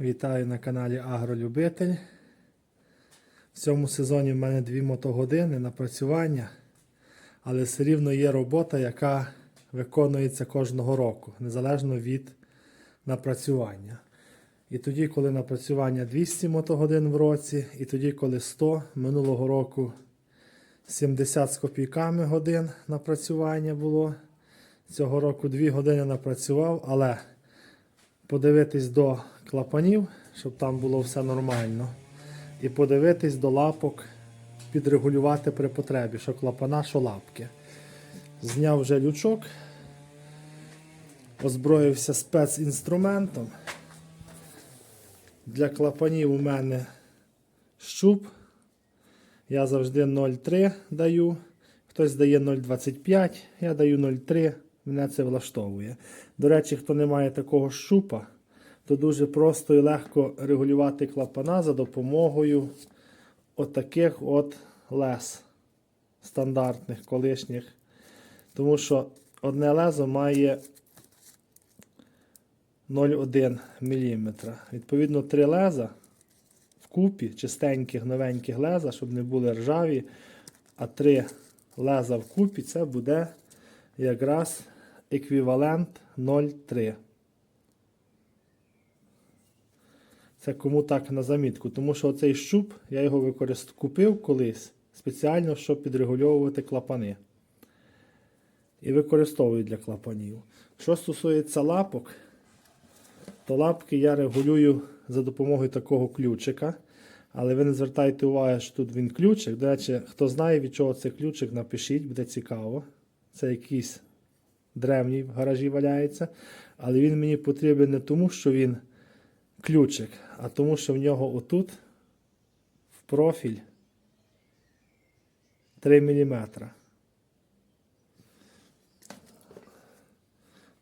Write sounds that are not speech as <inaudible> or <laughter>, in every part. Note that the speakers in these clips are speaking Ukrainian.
Вітаю на каналі Агролюбитель. В цьому сезоні в мене дві мотогодини напрацювання, але все рівно є робота, яка виконується кожного року, незалежно від напрацювання. І тоді, коли напрацювання 200 мотогодин в році, і тоді, коли 100, минулого року 70 з копійками годин напрацювання було. Цього року 2 години напрацював, але подивитись до клапанів, щоб там було все нормально. І подивитись до лапок, підрегулювати при потребі, що клапана, що лапки. Зняв вже лючок, озброївся спецінструментом. Для клапанів у мене щуп. Я завжди 0,3 даю. Хтось дає 0,25, я даю 0,3. Мене це влаштовує. До речі, хто не має такого щупа, то дуже просто і легко регулювати клапана за допомогою отаких от лез стандартних, колишніх. Тому що одне лезо має 0,1 мм. Відповідно, три леза вкупі, чистеньких, новеньких леза, щоб не були ржаві, а три леза вкупі це буде якраз еквівалент 0,3. Це кому так на замітку, тому що оцей щуп, я його використ... купив колись спеціально, щоб підрегульовувати клапани. І використовую для клапанів. Що стосується лапок, то лапки я регулюю за допомогою такого ключика. Але ви не звертайте увагу, що тут він ключик. До речі, хто знає, від чого це ключик, напишіть, буде цікаво. Це якийсь древній в гаражі валяється. Але він мені потрібен не тому, що він ключик, а тому, що в нього отут в профіль 3 мм.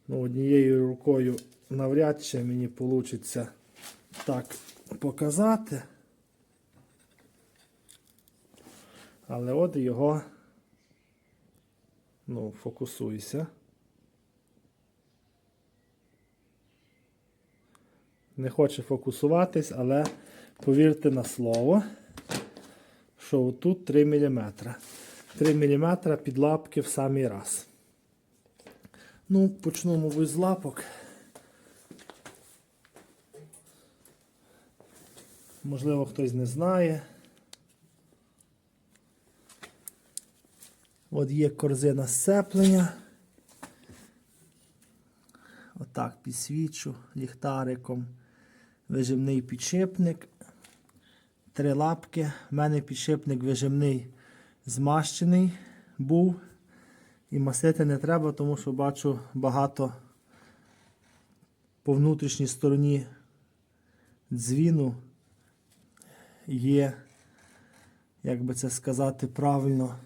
Ну, однією рукою навряд чи мені вийде так показати. Але от його, ну, фокусуйся. Не хоче фокусуватись, але повірте на слово, що тут 3 мм. 3 мм під лапки в самий раз. Ну, почну, мабуть, з лапок. Можливо, хтось не знає. От є корзина сцеплення. Отак підсвічу ліхтариком. Вижимний підшипник. Три лапки. У мене підшипник вижимний змащений був. І масити не треба, тому що бачу багато по внутрішній стороні дзвіну є, як би це сказати правильно,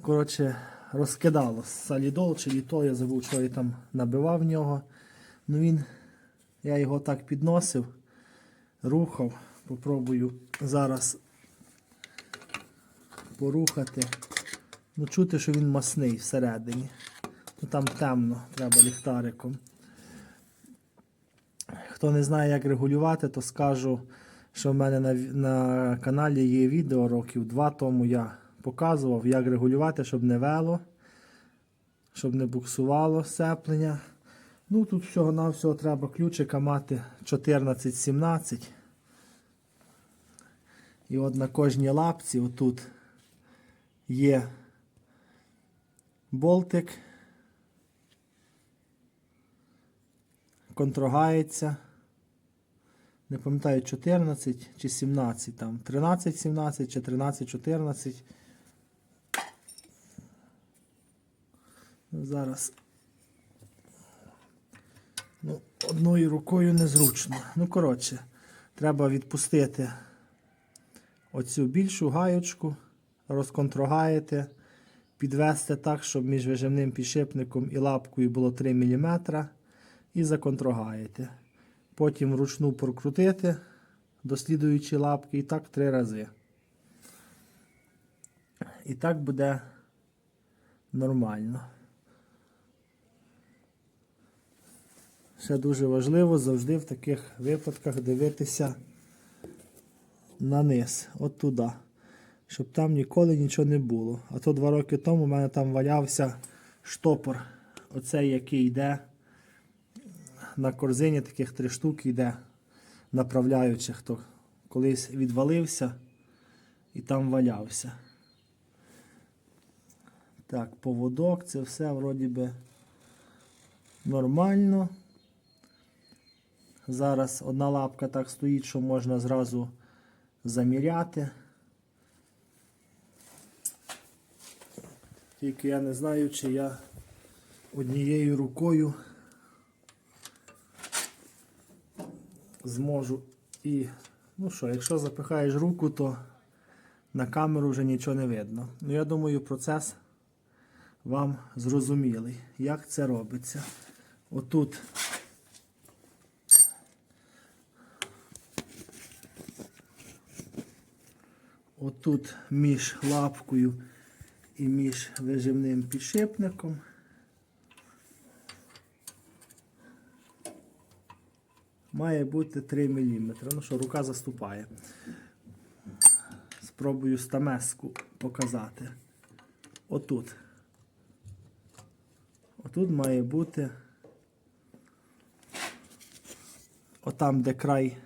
коротше, розкидало салідол чи літо, я забув, що я там набивав в нього. Ну він, я його так підносив, рухав. Попробую зараз порухати. Ну, чути, що він масний всередині. Ну, Там темно, треба ліхтариком. Хто не знає, як регулювати, то скажу, що в мене на, на каналі є відео років два тому я показував, як регулювати, щоб не вело, щоб не буксувало сцеплення. Ну, тут всього-навсього треба ключика мати 14-17. І от на кожній лапці отут є болтик, контрогається. Не пам'ятаю, 14 чи 17 там. 13, 17 чи 13, 14. Зараз. Ну, одною рукою незручно. Ну, коротше, треба відпустити оцю більшу гаючку, розконтрогаєте, підвести так, щоб між вижимним підшипником і лапкою було 3 мм. І законтрогаєте. Потім вручну прокрутити до слідуючої лапки і так три рази. І так буде нормально. Ще дуже важливо завжди в таких випадках дивитися на низ, от туди, щоб там ніколи нічого не було. А то два роки тому в мене там валявся штопор, оцей, який йде на корзині, таких три штуки йде направляючих, то колись відвалився і там валявся. Так, поводок, це все вроді би нормально. Зараз одна лапка так стоїть, що можна зразу заміряти. Тільки я не знаю, чи я однією рукою зможу і. Ну що, якщо запихаєш руку, то на камеру вже нічого не видно. Ну, я думаю, процес вам зрозумілий, як це робиться. Отут отут між лапкою і між виживним підшипником. Має бути 3 мм. Ну що, рука заступає. Спробую стамеску показати. Отут. Отут має бути отам, де край.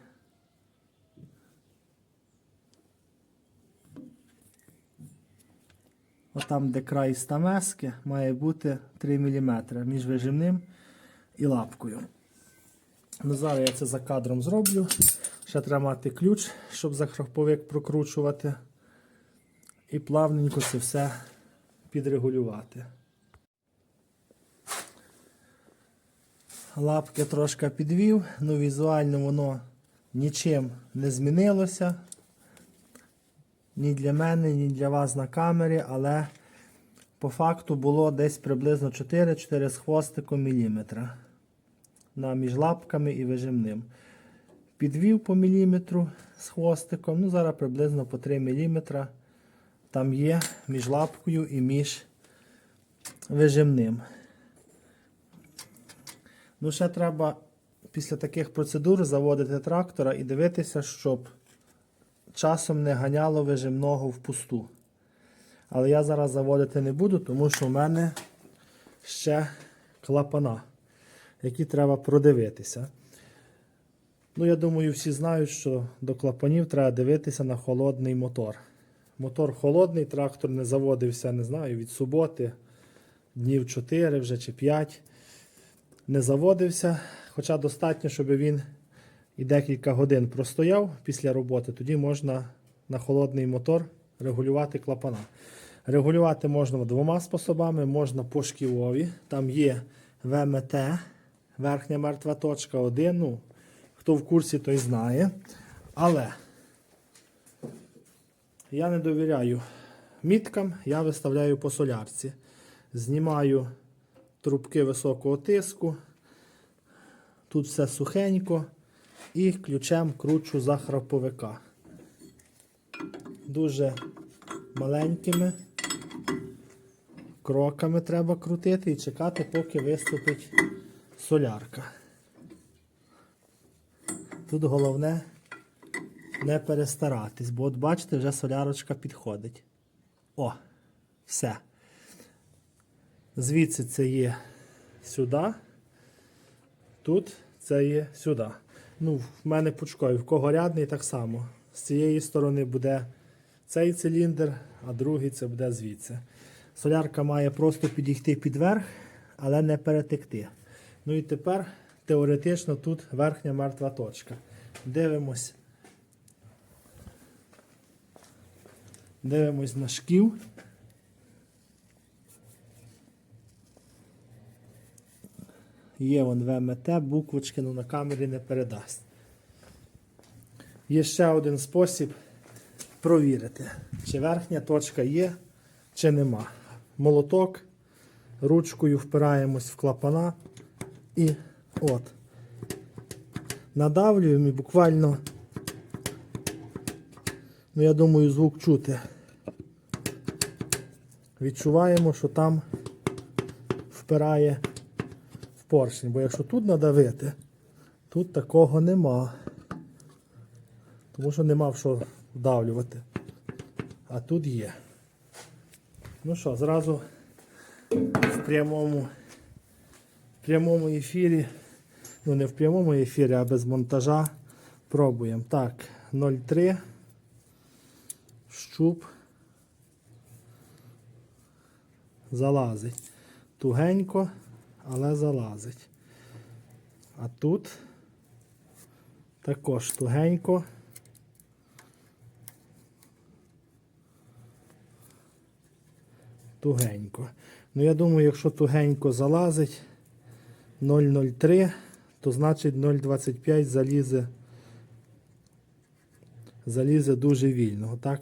Отам, де край стамески, має бути 3 мм між вижимним і лапкою. Ну, зараз я це за кадром зроблю. Ще треба мати ключ, щоб захроповик прокручувати. І плавненько це все підрегулювати. Лапки трошки підвів, ну візуально воно нічим не змінилося. Ні для мене, ні для вас на камері, але по факту було десь приблизно 4-4 з хвостиком міліметра на між лапками і вижимним. Підвів по міліметру з хвостиком, ну зараз приблизно по 3 міліметра там є між лапкою і між вижимним. Ну, ще треба після таких процедур заводити трактора і дивитися, щоб часом не ганяло вижимного впусту. Але я зараз заводити не буду, тому що в мене ще клапана, які треба продивитися. Ну, я думаю, всі знають, що до клапанів треба дивитися на холодний мотор. Мотор холодний, трактор не заводився, не знаю, від суботи, днів 4 вже чи 5. Не заводився, хоча достатньо, щоб він і декілька годин простояв після роботи, тоді можна на холодний мотор регулювати клапана. Регулювати можна двома способами, можна по шківові. Там є ВМТ, верхня мертва точка 1. Ну, хто в курсі, той знає. Але я не довіряю міткам, я виставляю по солярці. Знімаю трубки високого тиску. Тут все сухенько. І ключем кручу за храповика. Дуже маленькими кроками треба крутити і чекати, поки виступить солярка. Тут головне не перестаратись, бо от бачите, вже солярочка підходить. О, все. Звідси це є сюди. Тут це є сюди. Ну, в мене пучковий, в кого рядний так само. З цієї сторони буде цей циліндр, а другий це буде звідси. Солярка має просто підійти під верх, але не перетекти. Ну і тепер теоретично тут верхня мертва точка. Дивимось. Дивимось на шків. Є вон ВМТ, буквочки, ну на камері не передасть. Є ще один спосіб провірити, чи верхня точка є, чи нема. Молоток, ручкою впираємось в клапана і от. Надавлюємо і буквально, ну я думаю, звук чути. Відчуваємо, що там впирає в поршень, бо якщо тут надавити, тут такого нема. Тому що нема в що вдавлювати. А тут є. Ну що, зразу в прямому, в прямому ефірі, ну не в прямому ефірі, а без монтажа. Пробуємо. Так, 0,3. Щуп. Залазить. Тугенько, але залазить. А тут також тугенько. Тугенько. Ну, я думаю, якщо тугенько залазить 0,03, то значить 0,25 залізе. Залізе дуже вільно. Отак.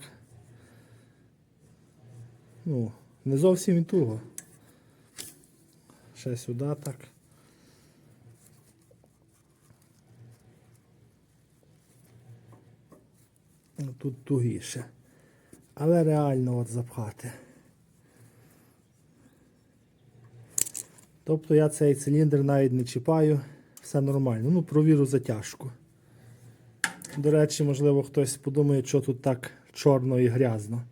Ну, не зовсім і туго. Ще сюди так. Ну, Тут тугіше. Але реально от запхати. Тобто я цей циліндр навіть не чіпаю, все нормально. Ну, провірю затяжку. До речі, можливо, хтось подумає, що тут так чорно і грязно.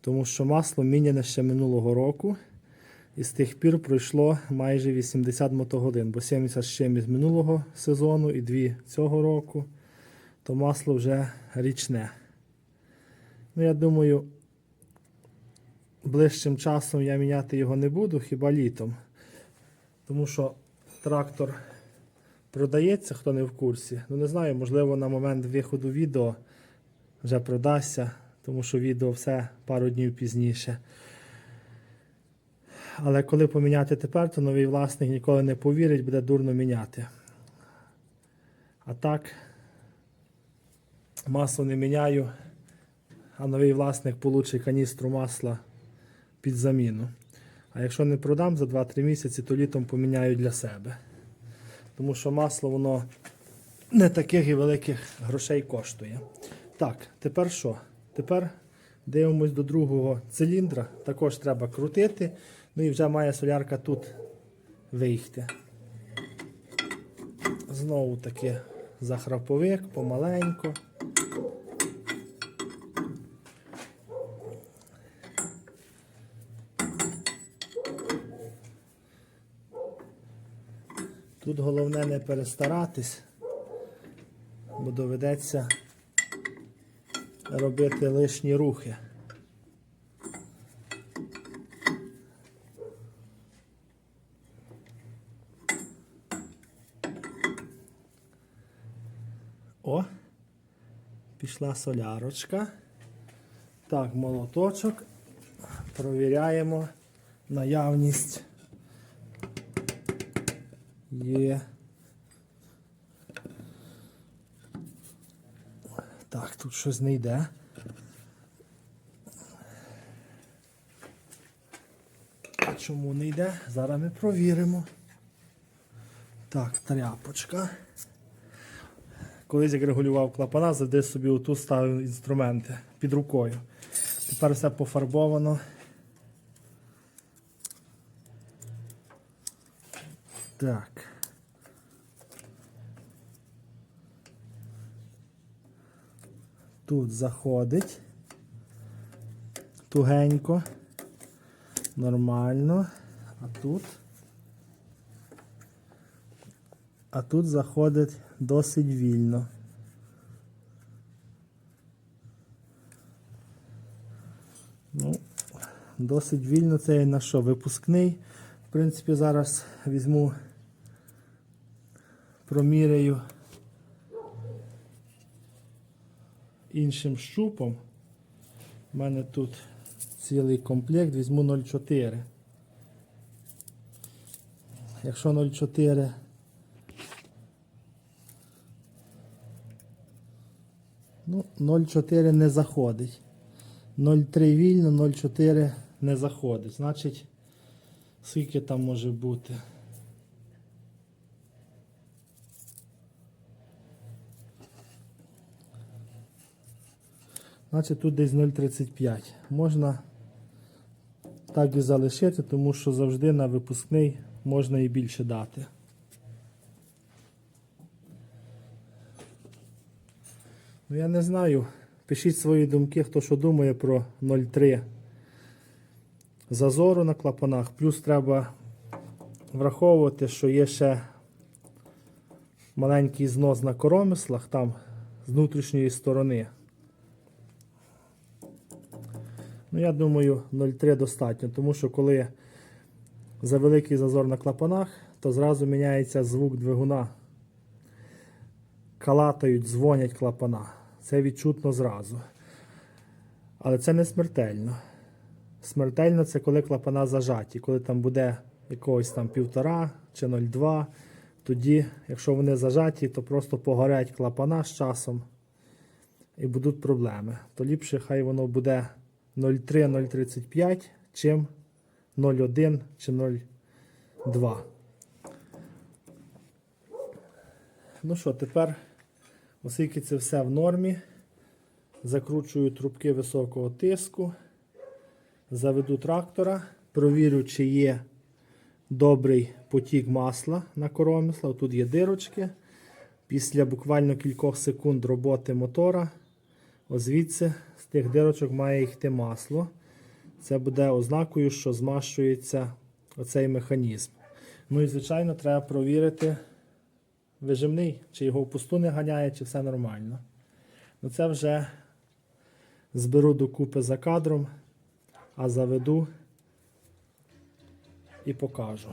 Тому що масло міняне ще минулого року. І з тих пір пройшло майже 80 мотогодин, бо 70 з минулого сезону і 2 цього року, то масло вже річне. Ну, я думаю, ближчим часом я міняти його не буду, хіба літом. Тому що трактор продається, хто не в курсі. Ну не знаю, можливо, на момент виходу відео вже продасться, тому що відео все пару днів пізніше. Але коли поміняти тепер, то новий власник ніколи не повірить, буде дурно міняти. А так, масло не міняю, а новий власник получить каністру масла під заміну. А якщо не продам за 2-3 місяці, то літом поміняю для себе. Тому що масло воно не таких і великих грошей коштує. Так, тепер що? Тепер дивимось до другого циліндра. Також треба крутити. Ну і вже має солярка тут вийти. Знову таки захраповик, помаленько. Тут головне не перестаратись, бо доведеться робити лишні рухи. О, пішла солярочка. Так, молоточок. Провіряємо наявність. Є. Так, тут щось не йде. Чому не йде? Зараз ми провіримо. Так, тряпочка. Колись як регулював клапана, завжди собі отут ставив інструменти під рукою. Тепер все пофарбовано. Так. Тут заходить. Тугенько. Нормально. А тут. А тут заходить досить вільно. Ну, досить вільно це на що? Випускний. В принципі, зараз візьму, проміряю іншим щупом. У мене тут цілий комплект, візьму 0,4. Якщо 0,4 Ну, 0,4 не заходить. 0,3 вільно, 0,4 не заходить. Значить, скільки там може бути? Значить тут десь 0,35. Можна так і залишити, тому що завжди на випускний можна і більше дати. Ну, я не знаю. Пишіть свої думки, хто що думає про 0,3 зазору на клапанах. Плюс треба враховувати, що є ще маленький знос на коромислах там з внутрішньої сторони. Ну, я думаю, 0,3 достатньо, тому що коли за великий зазор на клапанах, то зразу міняється звук двигуна. Калатають, дзвонять клапана. Це відчутно зразу. Але це не смертельно. Смертельно це коли клапана зажаті. Коли там буде якогось там півтора чи 0,2, тоді, якщо вони зажаті, то просто погорять клапана з часом і будуть проблеми. То ліпше хай воно буде 0,3-0,35, чим 0,1 чи 0,2. Ну що, тепер, оскільки це все в нормі, закручую трубки високого тиску, заведу трактора, провірю, чи є добрий потік масла на коромисла. Тут є дирочки. Після буквально кількох секунд роботи мотора, озвідси з тих дирочок має йти масло. Це буде ознакою, що змащується оцей механізм. Ну і, звичайно, треба провірити вижимний, чи його в пусту не ганяє, чи все нормально. Ну це вже зберу докупи за кадром, а заведу і покажу.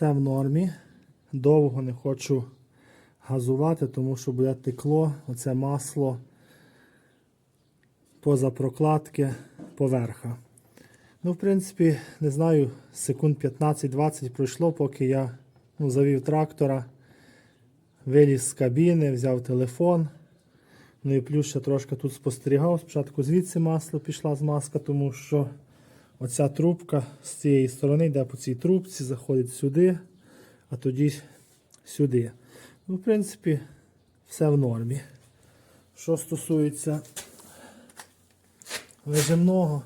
Все в нормі. Довго не хочу газувати, тому що буде текло оце масло поза прокладки поверха. Ну, в принципі, не знаю, секунд 15-20 пройшло, поки я ну, завів трактора, виліз з кабіни, взяв телефон. Ну і плюс ще трошки тут спостерігав. Спочатку звідси масло пішла змазка, тому що оця трубка з цієї сторони йде по цій трубці, заходить сюди, а тоді сюди. Ну, в принципі, все в нормі. Що стосується вижимного,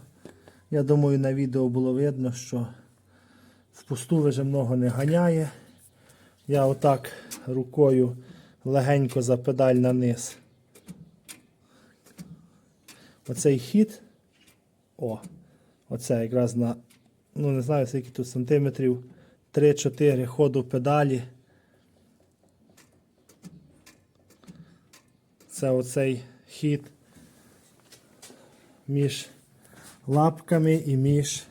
я думаю, на відео було видно, що впусту вижимного не ганяє. Я отак рукою легенько за педаль на низ. Оцей хід. О, оце якраз на, ну не знаю, скільки тут сантиметрів 3-4 ходу педалі. Це оцей хід між лапками і між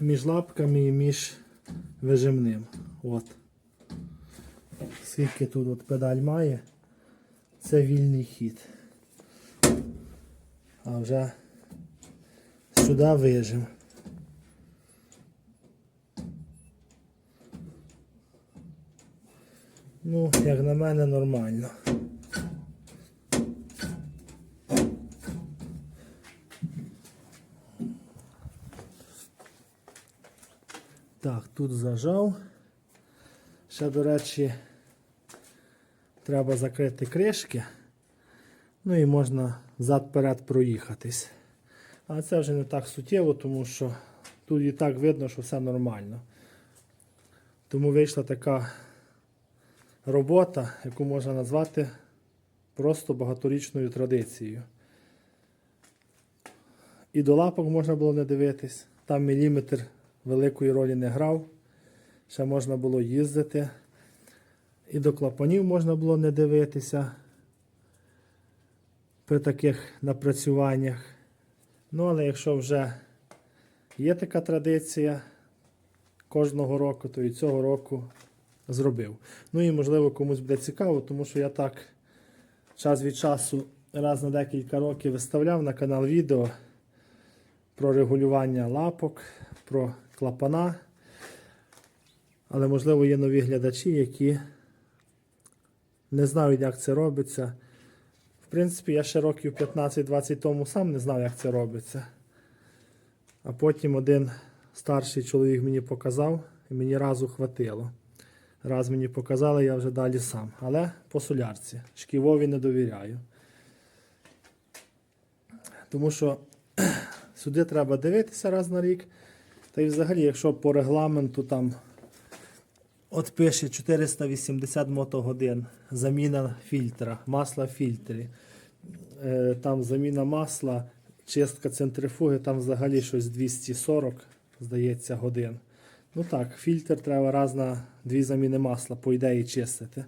між лапками і між вижимним. От. Скільки тут от педаль має, це вільний хід. А вже сюди вижим. Ну, як на мене, нормально. Так, тут зажав. Ще, до речі, треба закрити кришки. Ну і можна зад-перед проїхатись. Але це вже не так суттєво, тому що тут і так видно, що все нормально. Тому вийшла така робота, яку можна назвати просто багаторічною традицією. І до лапок можна було не дивитись. Там міліметр великої ролі не грав. Ще можна було їздити. І до клапанів можна було не дивитися при таких напрацюваннях. Ну, але якщо вже є така традиція кожного року, то і цього року зробив. Ну і можливо комусь буде цікаво, тому що я так час від часу раз на декілька років виставляв на канал відео про регулювання лапок, про клапана. Але можливо є нові глядачі, які не знають, як це робиться. В принципі, я ще років 15-20 тому сам не знав, як це робиться. А потім один старший чоловік мені показав, і мені разу хватило. Раз мені показали, я вже далі сам. Але по солярці. Шківові не довіряю. Тому що <clears throat> сюди треба дивитися раз на рік. Та й взагалі, якщо по регламенту там от пише 480 мотогодин, заміна фільтра, масла в фільтрі, е, там заміна масла, чистка центрифуги, там взагалі щось 240, здається, годин. Ну так, фільтр треба раз на дві заміни масла, по ідеї, чистити.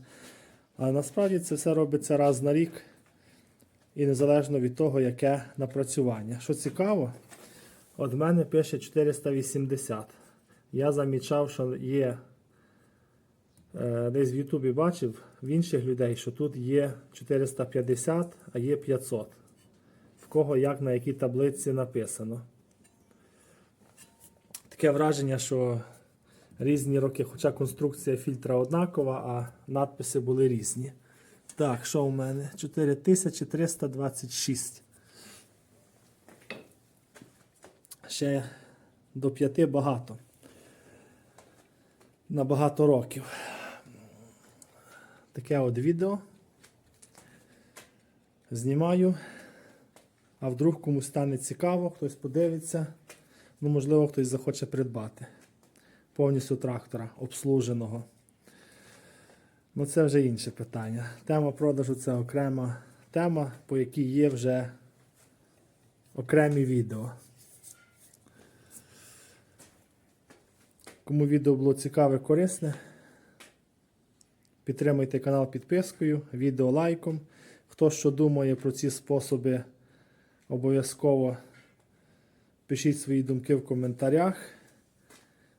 А насправді це все робиться раз на рік. І незалежно від того, яке напрацювання. Що цікаво, от мене пише 480. Я замічав, що є е, десь в Ютубі бачив в інших людей, що тут є 450, а є 500. В кого як на якій таблиці написано. Таке враження, що різні роки, хоча конструкція фільтра однакова, а надписи були різні. Так, що у мене? 4326. Ще до 5 багато. На багато років. Таке от відео. Знімаю. А вдруг комусь стане цікаво, хтось подивиться. Ну, можливо, хтось захоче придбати. Повністю трактора обслуженого. Ну, це вже інше питання. Тема продажу це окрема тема, по якій є вже окремі відео. Кому відео було цікаве, корисне, підтримуйте канал підпискою, відео лайком. Хто що думає про ці способи, обов'язково пишіть свої думки в коментарях.